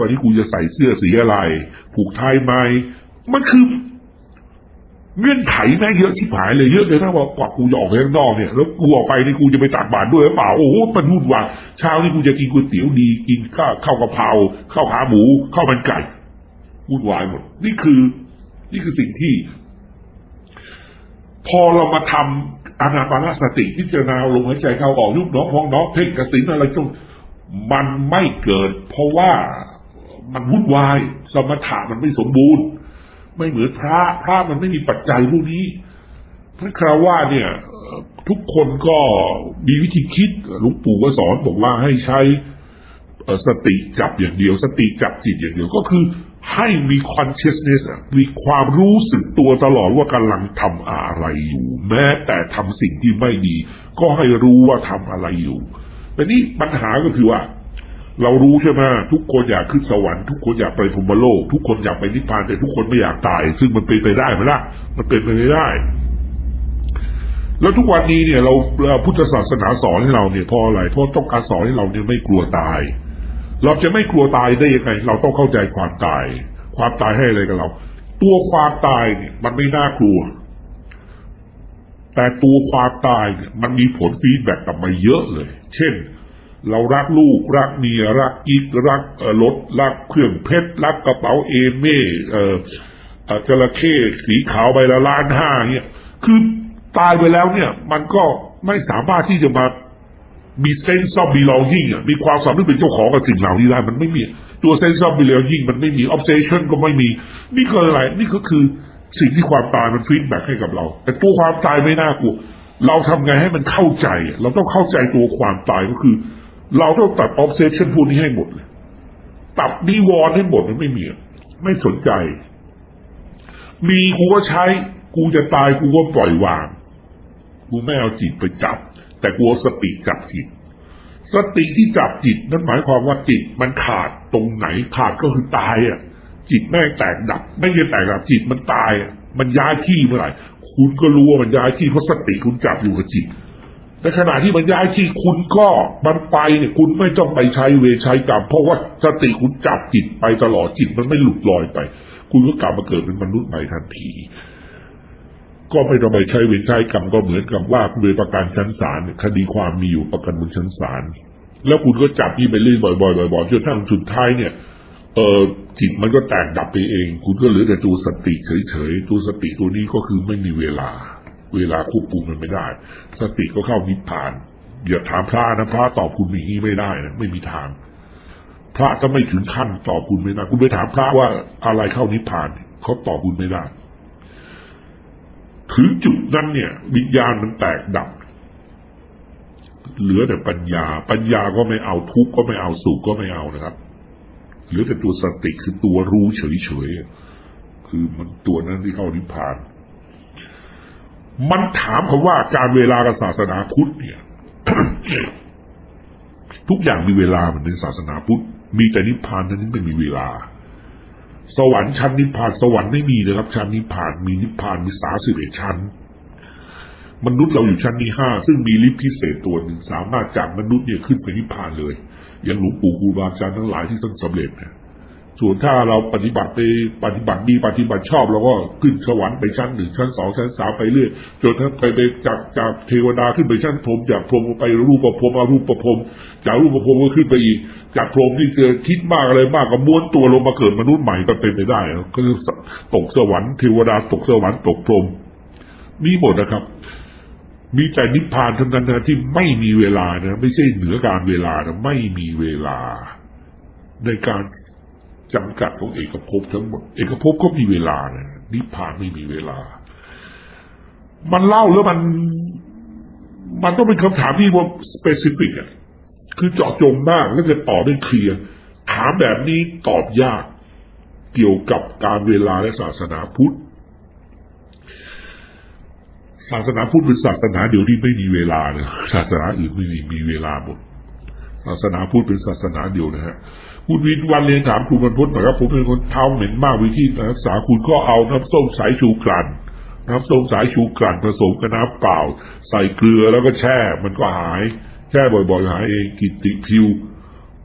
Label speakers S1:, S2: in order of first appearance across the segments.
S1: วันนี้กูจะใส่เสื้อสีอะไร ผูกไทยไหมมันคือเงื่อนไขแม่งเยอะชิบหายเลยเยอะเลยถ้าว่ากว่ากูจะออกไปข้างนอกเนี่ยแล้วกูออกไปนี่กูจะไปตักบาตรด้วยหรือเปล่าโอ้โหมันวุ่นวายเช้านี่กูจะกินก๋วยเตี๋ยวดีกินข้าวข้าวกะเพราข้าวขาหมูข้าวมันไก่วุ่นวายหมด นี่คือ นี่คือสิ่งที่ พอเรามาทำอานาปานสติพิจารณาลมหายใจเข้าออกยุบน้องพองน้องเพ่งกระสินอะไรจงมันไม่เกิด เพราะว่า มันวุ่นวาย สมถะมันไม่สมบูรณ์ ไม่เหมือนพระพระมันไม่มีปัจจัยพวกนี้พระคราวาเนี่ย ทุกคนก็มีวิธีคิดหลวงปู่ก็สอนบอกว่าให้ใช้สติจับอย่างเดียว สติจับจิตอย่างเดียวก็คือให้มี consciousness อะมีความรู้สึกตัวตลอดว่ากำลังทำอะไรอยู่ แม้แต่ทำสิ่งที่ไม่ดี ก็ให้รู้ว่าทำอะไรอยู่แต่นี่ปัญหาก็คือว่า เรารู้ใช่ไหมทุกคนอยากขึ้นสวรรค์ทุกคนอยากไปพรหมโลก ทุกคนอยากไปนิพพานแต่ทุกคนไม่อยากตาย ซึ่งมันเป็นไปได้ไหมล่ะมันเป็นไปไม่ได้ แล้วทุกวันนี้เนี่ยเราเราพุทธศาสนาสอนให้เราเนี่ยเพราะอะไรเพราะต้องการสอนให้เราเนี่ยไม่กลัวตาย เราจะไม่กลัวตายได้ยังไง เราต้องเข้าใจความตาย ความตายให้อะไรกับเรา ตัวความตายเนี่ย มันไม่น่ากลัว แต่ตัวความตายเนี่ยมันมีผลฟีดแบ็กกลับมาเยอะเลย เช่น เรารักลูกรักเมียรักกิ๊กรักรถรักเครื่องเพชรรักกระเป๋าเอเม่เออจระเข้สีขาวใบละล้านห้าเนี่ย คือตายไปแล้วเนี่ย มันก็ไม่สามารถที่จะมามีเซนส์อ f บ e ล o ยิ่งอะมีความสามารถเป็นเจ้าของกับสิ่งเหล่านี้ได้มันไม่มี ตัวเซนส์อ f บ e ล o ยิ่งมันไม่มีออ s เซชันก็ไม่มี นี่คืออะไร นี่ก็คือสิ่งที่ความตายมันฟีดแบ็กให้กับเรา แต่ตัวความตายไม่น่ากลัวเราทำไงให้มันเข้าใจ เราต้องเข้าใจตัวความตายก็คือ เราต้องตัดออ s เซชันพวกนี้ให้หมดเลยตัดนิวรณ์ให้หมดมันไม่มีไม่สนใจ มีกูก็ใช้ กูจะตายกูก็ปล่อยวาง กูไม่เอาจิตไปจับ แต่กูสติจับจิต สติที่จับจิตนั่นหมายความว่าจิตมันขาดตรงไหนขาดก็คือตายอะ จิตแม่งแตกดับ ไม่ใช่แตกดับจิตมันตายอะมันย้ายที่เมื่อไหร่คุณก็รู้ว่ามันย้ายที่เพราะสติคุณจับอยู่กับจิต ในขณะที่มันย้ายที่คุณก็มันไปเนี่ยคุณไม่ต้องไปใช้เวรใช้กรรมเพราะว่าสติคุณจับจิตไปตลอดจิตมันไม่หลุดลอยไป คุณก็กลับมาเกิดเป็นมนุษย์ใหม่ทันที ก็ไม่ต้องไปใช้เวรใช้กรรมก็เหมือนกับว่าคุณไปประกันชั้นศาลเนี่ยคดีความมีอยู่ประกันบนชั้นศาลแล้วคุณก็จับที่ไปเรื่อยบ่อยๆบ่อยๆจนทั้งสุดท้ายเนี่ย เออจิตมันก็แตกดับไปเอง คุณก็เหลือแต่ตัวสติเฉยๆตัวสติตัวนี้ก็คือไม่มีเวลา เวลาควบคุมมันไม่ได้ สติก็เข้านิพพาน อย่าถามพระนะพระตอบคุณอย่างนี้ไม่ได้นะไม่มีทาง พระก็ไม่ถึงขั้นตอบคุณไม่ได้ คุณไปถามพระว่าอะไรเข้านิพพานเขาตอบคุณไม่ได้ ถึงจุดนั้นเนี่ย วิญญาณมันแตกดับเหลือแต่ปัญญา ปัญญาก็ไม่เอาทุกข์ก็ไม่เอาสุขก็ไม่เอานะครับ เหลือแต่ตัวสติคือตัวรู้เฉยๆ คือมันตัวนั้นที่เข้านิพพาน มันถามคำว่าการเวลากับศาสนาพุทธเนี่ย ทุกอย่างมีเวลาเหมือนในศาสนาพุทธ มีแต่นิพพานนั้นไม่มีเวลา สวรรค์ชั้นนิพพานสวรรค์ไม่มีเลยครับ ชั้นนิพพานมีนิพพานมีสาสิบเอ็ดชั้น มนุษย์เราอยู่ชั้นที่ห้าซึ่งมีลิฟต์พิเศษตัวหนึ่งสามารถจากมนุษย์เนี่ยขึ้นไปนิพพานเลย อย่างหลวงปู่ครูบาอาจารย์ทั้งหลายที่ท่านสำเร็จเนี่ย ส่วนถ้าเราปฏิบัติไปปฏิบัติดีปฏิบัติชอบเราก็ขึ้นสวรรค์ไปชั้นหนึ่งชั้นสองชั้นสามไปเรื่อยจนถ้าไปไปจากจากเทวดาขึ้นไปชั้นพรมจากพรมไปรูปประพรมอารูปประพรมจากรูปประพรมก็ขึ้นไปอีก จากพรมที่เจอคิดมากอะไรมากก็ม้วนตัวลงมาเกิดมนุษย์ใหม่ก็เป็นไปได้ก็คือตกสวรรค์เทวดาตกสวรรค์ตกพรมมีหมดนะครับ มีแต่นิพพานเท่านั้นนะที่ไม่มีเวลานะไม่ใช่เหนือการเวลานะไม่มีเวลาในการ จำกัดของเอกภพทั้งหมด เอกภพก็มีเวลานะนิพพานไม่มีเวลา มันเล่าแล้วมัน มันต้องเป็นคำถามที่ว่าสเปซิฟิกอะคือเจาะจงมากแล้วจะตอบได้เคลียร์ถามแบบนี้ตอบยาก เกี่ยวกับการเวลาและศาสนาพุทธศาสนาพุทธเป็นศาสนาเดียวที่ไม่มีเวลานะศาสนาอื่นไม่มีมีเวลาหมดศาสนาพุทธเป็นศาสนาเดียวนะฮะ คุณวินวันเรียนถามคุณบรรพตหน่อยครับผมเป็นคนเท้าเหม็นมากวิธีรักษาคุณก็เอาน้ำส้มสายชูกลั่นน้ำส้มสายชูกลั่นผสมกับน้ำเปล่า ใส่เกลือแล้วก็แช่ มันก็หายแช่บ่อยๆหายเองกินติพิว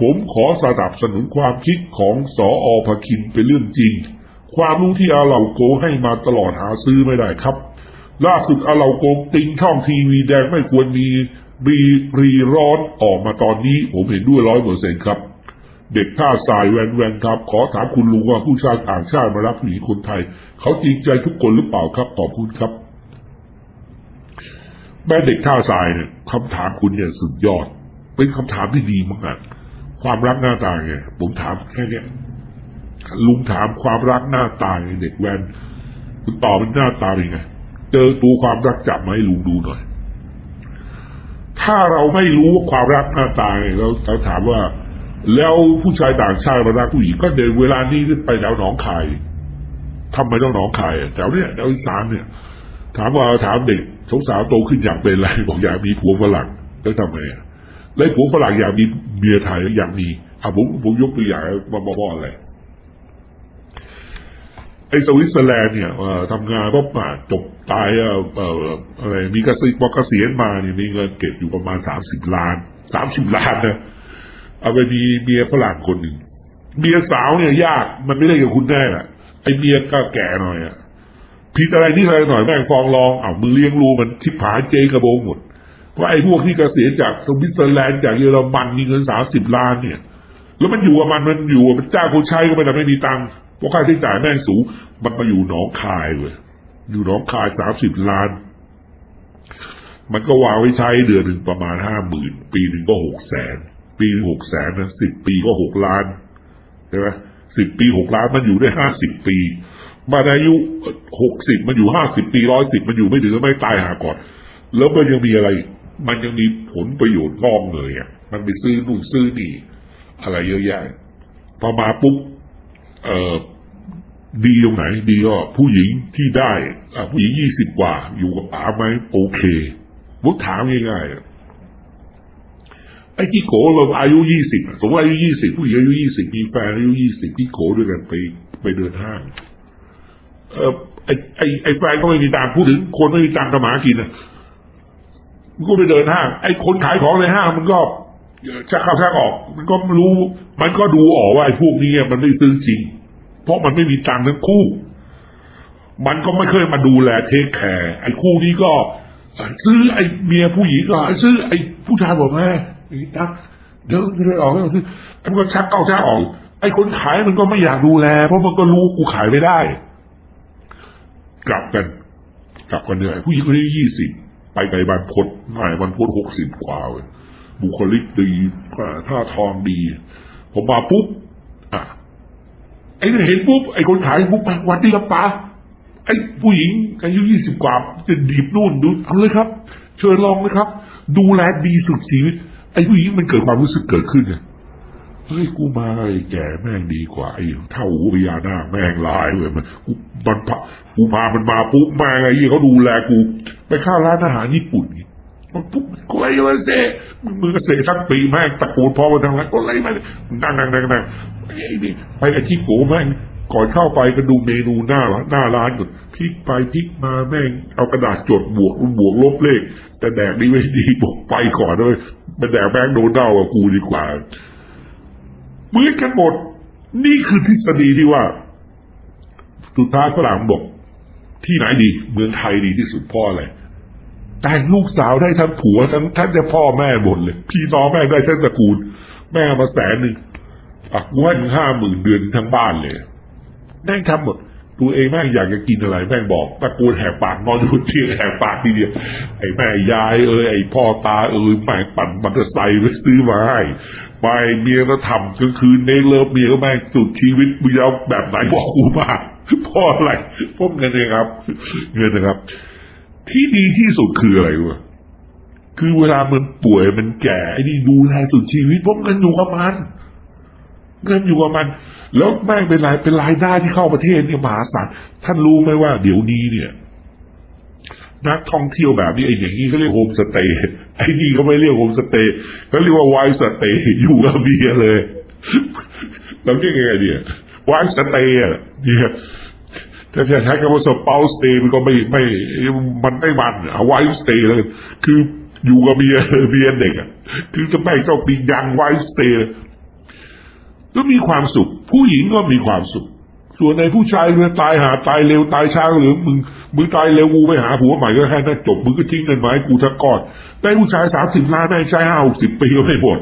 S1: ผมขอสนับสนุนความคิดของสออภคินเป็นเรื่องจริง ความรู้ที่อาเหล่าโกให้มาตลอดหาซื้อไม่ได้ครับ ล่าสุดอาเหล่าโกติงช่องทีวีแดงไม่ควรมีรีรีร้อนออกมาตอนนี้ ผมเห็นด้วยร้อยเปอร์เซ็นครับ เด็กท่าสายแวนแวนครับ ขอถามคุณลุงว่าผู้ชายต่างชาติมารักผู้หญิงคนไทย เขาจริงใจทุกคนหรือเปล่าครับขอบคุณครับ แม่เด็กท่าทรายเนี่ยคำถามคุณเนี่ยสุดยอด เป็นคำถามที่ดีมากความรักหน้าตาไงผมถามแค่เนี้ยลุงถามความรักหน้าตาไงเด็กแวนคุณตอบเป็นหน้าตาเป็นไงเจอตัวความรักจับมาให้ลุงดูหน่อย ถ้าเราไม่รู้ว่าความรักหน้าตาไงเราเราถามว่า แล้วผู้ชายต่างชาติมารักผู้หญิงก็เดินเวลานี้ไปแถวหนองคายทำไมต้องหนองคายอะแถวเนี้ยแถวอีสานเนี่ย ถามว่าถามเด็กสาวโตขึ้นอยากเป็นอะไรบอกอยากมีผัวฝรั่งแล้วทำไงแล้วผัวฝรั่งอยากมีเมียไทยอยากมีอะผมผมยกตัวอย่างมาบอกอะไรไอ้สวิตเซอร์แลนด์เนี่ยทำงานก็มาจบตายอ่อเอ่ออะไรมีเกษียณพอเกษียณมาเนี่ยมีเงินเก็บอยู่ประมาณสามสิบล้านสามสิบล้านนะ เอาไปมีเมียฝรั่งคนหนึ่งเมียสาวเนี่ยยากมันไม่ได้กับคุณแน่แหละไอ้เมียก็แก่หน่อยอะผิดอะไรที่อะไรหน่อยแม่งฟองร้องอ้าวมึงเลี้ยงรูมันทิพาเจกระโบงหมดว่าไอ้พวกที่เกษียณจากสวิตเซอร์แลนด์จากเยอรมันมีเงินสามสิบล้านเนี่ย แล้วมันอยู่กับมันมันอยู่มันจ้างคนใช้ก็ไม่ได้ไม่มีตังค์เพราะค่าใช้จ่ายแม่งสูงมันมาอยู่หนองคายเว้ยอยู่หนองคายสามสิบล้าน มันก็วางไว้ใช้เดือนหนึ่งประมาณห้าหมื่นปีหนึ่งก็หกแสน ปีหกแสนนะสิบปีก็หกล้านใช่ไหมสิบปีหกล้านมันอยู่ได้ห้าสิบปี มาอายุหกสิบมันอยู่ห้าสิบปีร้อยสิบมันอยู่ไม่ถึงก็ไม่ตายหาก่อน แล้วมันยังมีอะไร มันยังมีผลประโยชน์งอกเลยอะมันไปซื้อนู่นซื้อนี่อะไรเยอะแยะพอมาปุ๊บเอ่อดีตรงไหน ดีก็ผู้หญิงที่ได้ผู้หญิงยี่สิบกว่า อยู่กับป๋าไหมโอเคมุกถามง่ายๆ ไอ้ที่โกเราอายุยี่สิบสมมติอายุยี่สิบผู้หญิงอายุยี่สิบมีแฟนอายุยี่สิบที่โกด้วยกันไปไปเดินห้างเออไอ้ไอ้ไอ้แฟนก็ไม่มีตังค์พูดถึงคนไม่มีตังค์ทำหากินอะมันก็ไปเดินห้าง ไอ้คนขายของในห้างมันก็ชักเข้าชักออก มันก็รู้ มันก็ดูออกว่าไอ้พวกนี้มันไม่ซื้อจริง เพราะมันไม่มีตังค์ทั้งคู่ มันก็ไม่เคยมาดูแลเทคแคร์ไอ้คู่นี้ก็ ซื้อไอ้เมียผู้หญิงก็ซื้อไอ้ผู้ชายบอกแม่ ไอ้ตักเดี๋ยวจะออกก็ซื้อไอ้มันก็ชักเข้าชักออกไอ้คนขายมันก็ไม่อยากดูแล เพราะมันก็รู้กูขายไม่ได้ กลับกัน กลับกันเหนื่อยผู้หญิงคนนี้ยี่สิบไปไกลบานพดไม่บานพดหกสิบกว่าเว้ยบุคลิกดีท่าทองดี ผมมาปุ๊บอะไอ้เนี่เห็นปุ๊บไอ้คนขายปุ๊บไปวันดีครับป้าไอ้ผู้หญิงอายุยี่สิบกว่าจะดีบนู่นดูเอาเลยครับ เชิญลองเลยครับ ดูแลดีสุดชีวิต ไอ้ผู้หญิงมันเกิดความรู้สึกเกิดขึ้นเนี่ยเฮ้ยกูมาไอ้แก่แม่งดีกว่าไอ้เท่าหูพญานาแม่งลายเว้ยมันกูมันพะกูมามันมาปุ๊บมาไงเขาดูแลกู ไปข้าร้านอาหารญี่ปุ่นมันปุ๊บกูอะไรมาเซ่มึงก็เสทั้งปีแม่งตะโกนพอมาทางไหนก็อะไรมานั่งนั่งนั่งนั่งไอ้นี่ไปกับที่โกแม่งก่อนเข้าไปก็ดูเมนูหน้าร้านหน้าร้านก่อน พลิกไปพลิกมาแม่งเอากระดาษจดบวกบวกลบเลข แต่แดกดีไม่ดีบอกไปก่อนเลยมันแดกแม่งโดนเด้ากับกูดีกว่าเหมือนกันหมด นี่คือทฤษฎีที่ว่าสุดท้ายฝรั่งบอกที่ไหนดี เมืองไทยดีที่สุดพ่ออะไรแต่งลูกสาวได้ทั้งผัวทั้งท่านจะพ่อแม่หมดเลย พี่น้องแม่ได้ทั้งตระกูล แม่มาแสนหนึ่งอะกูให้ถึงห้าหมื่นเดือนทั้งบ้านเลยแม่งทำหมด ตัวเองแม่งอยากจะกินอะไรแม่งบอกตะโกนแหกปากนอนอยู่ที่แหกปากทีเดียวไอ้แม่ยายเอ้ยไอ้พ่อตาเอ้ยแม่ปั่นมอเตอร์ไซค์ไปซื้อมาให้ไปเมียก็ทำกลางคืนในเลิฟเมียก็แม่งสุดชีวิตมึงเอาแบบไหนบอกกูมาเพราะอะไรเพราะเงินเองครับเงินนะครับ ที่ดีที่สุดคืออะไรวะคือเวลามันป่วยมันแก่ไอ้นี่ดูแลสุดชีวิตพราะเงินอยู่กับมัน เงินอยู่กับมัน แล้วแม่งเป็นรายเป็นรายได้ที่เข้าประเทศเนี่ยมหาศาลท่านรู้ไหมว่าเดี๋ยวนี้เนี่ยนักท่องเที่ยวแบบนี้ไอ้อย่างนี้เขาเรียกโฮมสเตย์ไอ้นี่เขาไม่เรียกโฮมสเตย์เขาเรียกว่าไวสเตย์อยู่กับเบียเลยเราเรียกยังไงเนี่ยไวสเตย์อะเนี่ยถ้าจะใช้คำว่าสปาสเตย์มันก็ไม่ไม่มันไม่มันเอาไวสเตย์เลยคืออยู่กับเบียเบียเด็กอะคือจะแม่เจ้าปียังไวสเตย์ ก็มีความสุข ผู้หญิงก็มีความสุข ส่วนในผู้ชายเรือตายหาตายเร็วตายช้าหรือมึงมึงตายเร็วกูไปหาผัวใหม่ก็แค่นั้นจบมึงก็ทิ้งเงินมาให้กูทั้งก้อนได้ผู้ชายสามสิบล้านได้ใช้ห้าหกสิบปีก็ไม่หมด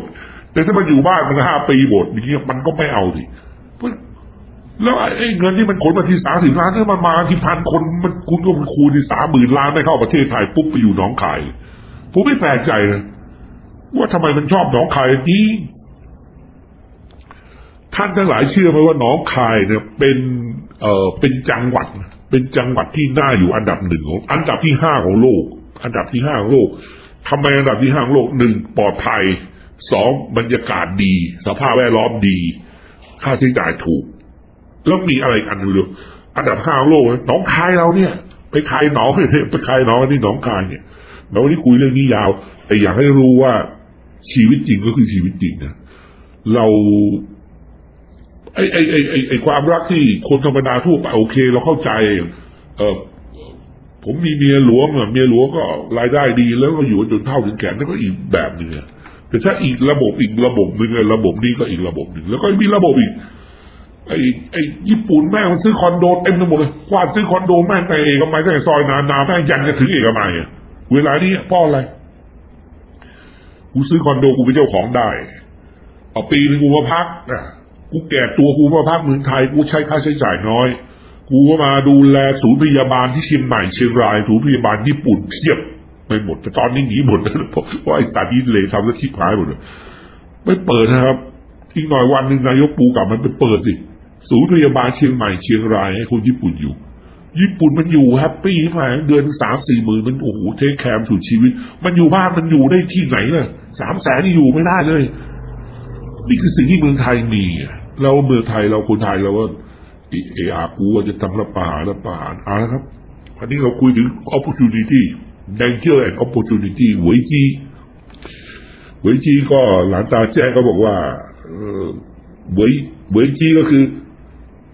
S1: แต่ถ้ามันอยู่บ้านมันห้าปีหมดอย่างเงี้ยมันก็ไม่เอาดิแล้วไอ้เงินที่มันขนมาที่สามสิบล้านถ้ามันมาที่พันคนมันคุณก็มันคูณที่สามหมื่นล้านไม่เข้าประเทศไทยปุ๊บไปอยู่หนองคายผมไม่แปลกใจนะว่าทำไมมันชอบหนองคายนี้ ท่านทั้งหลายเชื่อไหมว่าหนองคายเนี่ยเป็นเอ่อเป็นจังหวัด เป็นจังหวัดที่น่าอยู่อันดับหนึ่งของอันดับที่ห้าของโลก อันดับที่ห้าของโลกทำไมอันดับที่ห้าของโลกหนึ่งปลอดภัยสองบรรยากาศดี สภาพแวดล้อมดี ค่าใช้จ่ายถูก แล้วมีอะไรอันหนึงอันดับห้าของโลกนะหนองคายเราเนี่ย ไปคายหนองไปคายหนองที่หนองคายเนี่ยเราวันนี้คุยเรื่องนี้ยาว แต่อยากให้รู้ว่าชีวิตจริงก็คือชีวิตจริงนะเรา ไอ้ไอ้ไอ้ไอ้ไอ้ความรักที่คนธรรมดาทั่วไปโอเค เราเข้าใจ เออผมมีเมียหลวงอะเมียหลวงก็รายได้ดีแล้วก็อยู่จนเท่าถึงแก่นั่นก็อีกแบบหนึ่งแต่ถ้าอีกระบบอีกระบบหนึ่งระบบนี้ก็อีกระบบหนึ่งแล้วก็มีระบบอีกไอ้ไอ้ญี่ปุ่นแม่งมันซื้อคอนโดเต็มไปหมดเลยกวาดซื้อคอนโดแม่งในเอกมัยตั้งแต่ซอยนานาแม่งยันจะถึงเอกมัยอะเวลานี้พ่ออะไรกูซื้อคอนโดกูเป็นเจ้าของได้เอาปีนึงกูมาพักนะ กูแก่ตัวกูมาพักเมืองไทยกูใช้ค่าใช้จ่ายน้อย กูก็มาดูแลศูนย์พยาบาลที่เชียงใหม่เชียงรายศูนย์พยาบาลญี่ปุ่นเพียบไม่หมดแต่ตอนนี้หนีหมดแล้วเพราะไอ้สตาร์ดิสเลยทำแล้วชิบหายหมดเลยไม่เปิดนะครับอีกหน่อยวันหนึ่งนายกปูกลับมันไปเปิดสิศูนย์พยาบาลเชียงใหม่เชียงรายให้คนญี่ปุ่นอยู่ ญี่ปุ่นมันอยู่แฮปปี้มากเดือนสามสี่หมื่นมันโอ้โหเทคแคมสุดชีวิต มันอยู่บ้านมันอยู่ได้ที่ไหนล่ะสามแสนนี่อยู่ไม่ได้เลย นี่คือสิ่งที่เมืองไทยมีเราเมืองไทยเราคนไทยเราว่าเออากูว่าจะทำรัฐประหารรัฐประหารเอาละครับวันนี้เราคุยถึง opportunity danger and opportunity หวยจีหวยจีก็หลานตาแจ้ก็บอกว่าเออหวยหวยจีก็คือ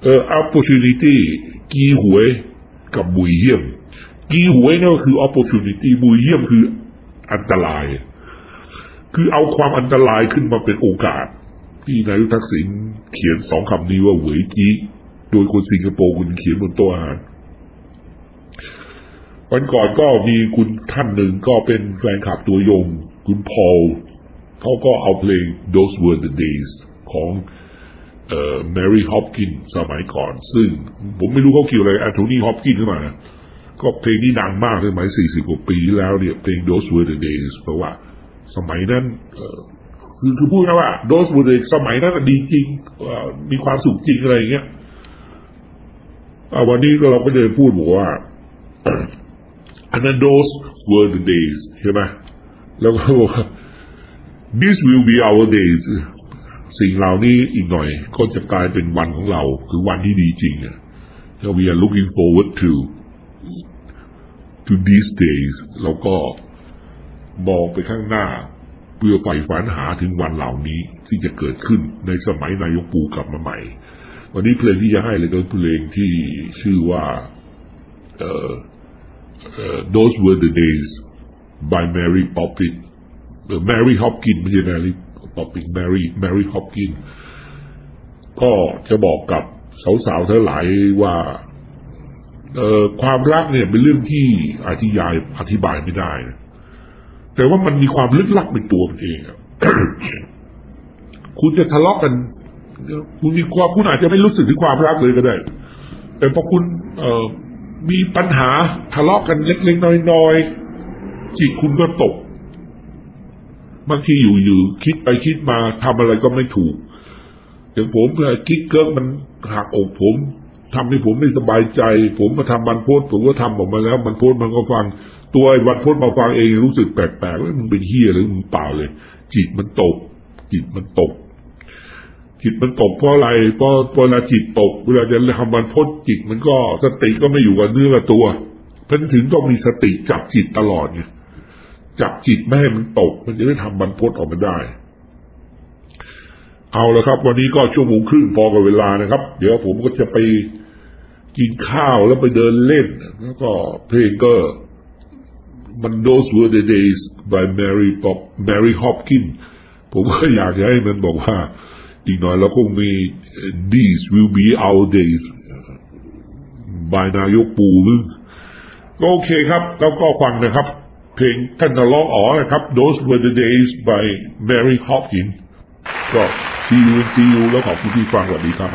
S1: เออ opportunity กีหวยกับบุยเยี่ยม กีหวยนั่นก็คือ opportunity บุยเยี่ยมคืออันตราย คือเอาความอันตรายขึ้นมาเป็นโอกาส ที่นายกทักษิณเขียนสองคำนี้ว่าเหวยจีโดยคนสิงคโปร์คุณเขียนบนโต๊ะอาหารวันก่อนก็มีคุณท่านหนึ่งก็เป็นแฟนคลับตัวยง คุณพอลเขาก็เอาเพลง Those Were the Days ของเอ่อ Mary Hopkins สมัยก่อน ซึ่งผมไม่รู้เขาเกี่ยวอะไรแอนโทนีฮอปกินขึ้นมา ก็เพลงนี้ดังมากเลยสมัยสี่สิบกว่าปีแล้วเนี่ย เพลง Those Were the Days เพราะว่า สมัยนั้นเคือคือพูดนะว่า Those Were the สมัยนั้นดีจริงมีความสุขจริงอะไรอย่างเงี้ยวันนี้เราก็จะพูดบอกว่าอันนั้น those were the days ใช่ไหมแล้วก็บอกว่า this will be our days สิ่งเหล่านี้อีกหน่อย ก็จะกลายเป็นวันของเรา คือวันที่ดีจริงอะแล้ว we are looking forward to to these days แล้วก็มองไปข้างหน้า พื่อใฝ่ฝันหาถึงวันเหล่านี้ที่จะเกิดขึ้นในสมัยนายกปูกลับมาใหม่ วันนี้เพลงที่จะให้เลยก็เพลงที่ชื่อว่าเอ่อ those were the days by Mary Poppins Mary Hopkins ไม่ใช่ Mary Poppins Mary Mary Hopkins ก็จะบอกกับสาวๆทั้งหลายว่าความรักเนี่ยเป็นเรื่องที่อธิบายอธิบายไม่ได้นะ แต่ว่ามันมีความลึกลับในตัวมันเองอะคุณจะทะเลาะกันคุณมีความคุณอาจจะไม่รู้สึกถึงความรักเลยก็ได้ แต่พอคุณ เออมีปัญหาทะเลาะกันเล็กๆน้อยๆจิตคุณก็ตกบางทีอยู่ๆคิดไปคิดมาทำอะไรก็ไม่ถูกอย่างผมคิดเกิร์มันหักอกผมทำให้ผมไม่สบายใจ ผมมาทำบันโพสผมก็ทำออกมาแล้วบันโพสมันก็ฟัง ตัวไอ้บันโพสมาฟังเองรู้สึกแปลกๆว่ามึงเป็นเฮียหรือมึงเปล่าเลย จิตมันตก จิตมันตก จิตมันตกเพราะอะไรเพราะเวลาจิตตก เวลาจะทำมันพ้นจิตมันก็สติก็ไม่อยู่กับเนื้อกับตัวเพราะถึงต้องมีสติจับจิตตลอดไงจับจิตไม่ให้มันตก มันจะได้ทำมันพ้นออกมาได้ เอาละครับ วันนี้ก็ชั่วโมงครึ่งพอกับเวลานะครับ เดี๋ยวผมก็จะไปกินข้าวแล้วไปเดินเล่น แล้วก็เพลงก็ มัน Those Were the Days by Mary Pop Mary Hopkins ผมก็อยากจะให้มันบอกว่า อีกหน่อยเราคงมี these will be our days บายนายกปู่หรือก็โอเคครับ แล้วก็ฟังนะครับ เพลงท่านทะเลาะอ๋อนะครับ those were the days by Mary Hopkins ก็ see you see you แล้วขอบคุณที่ฟังสวัสดีครับ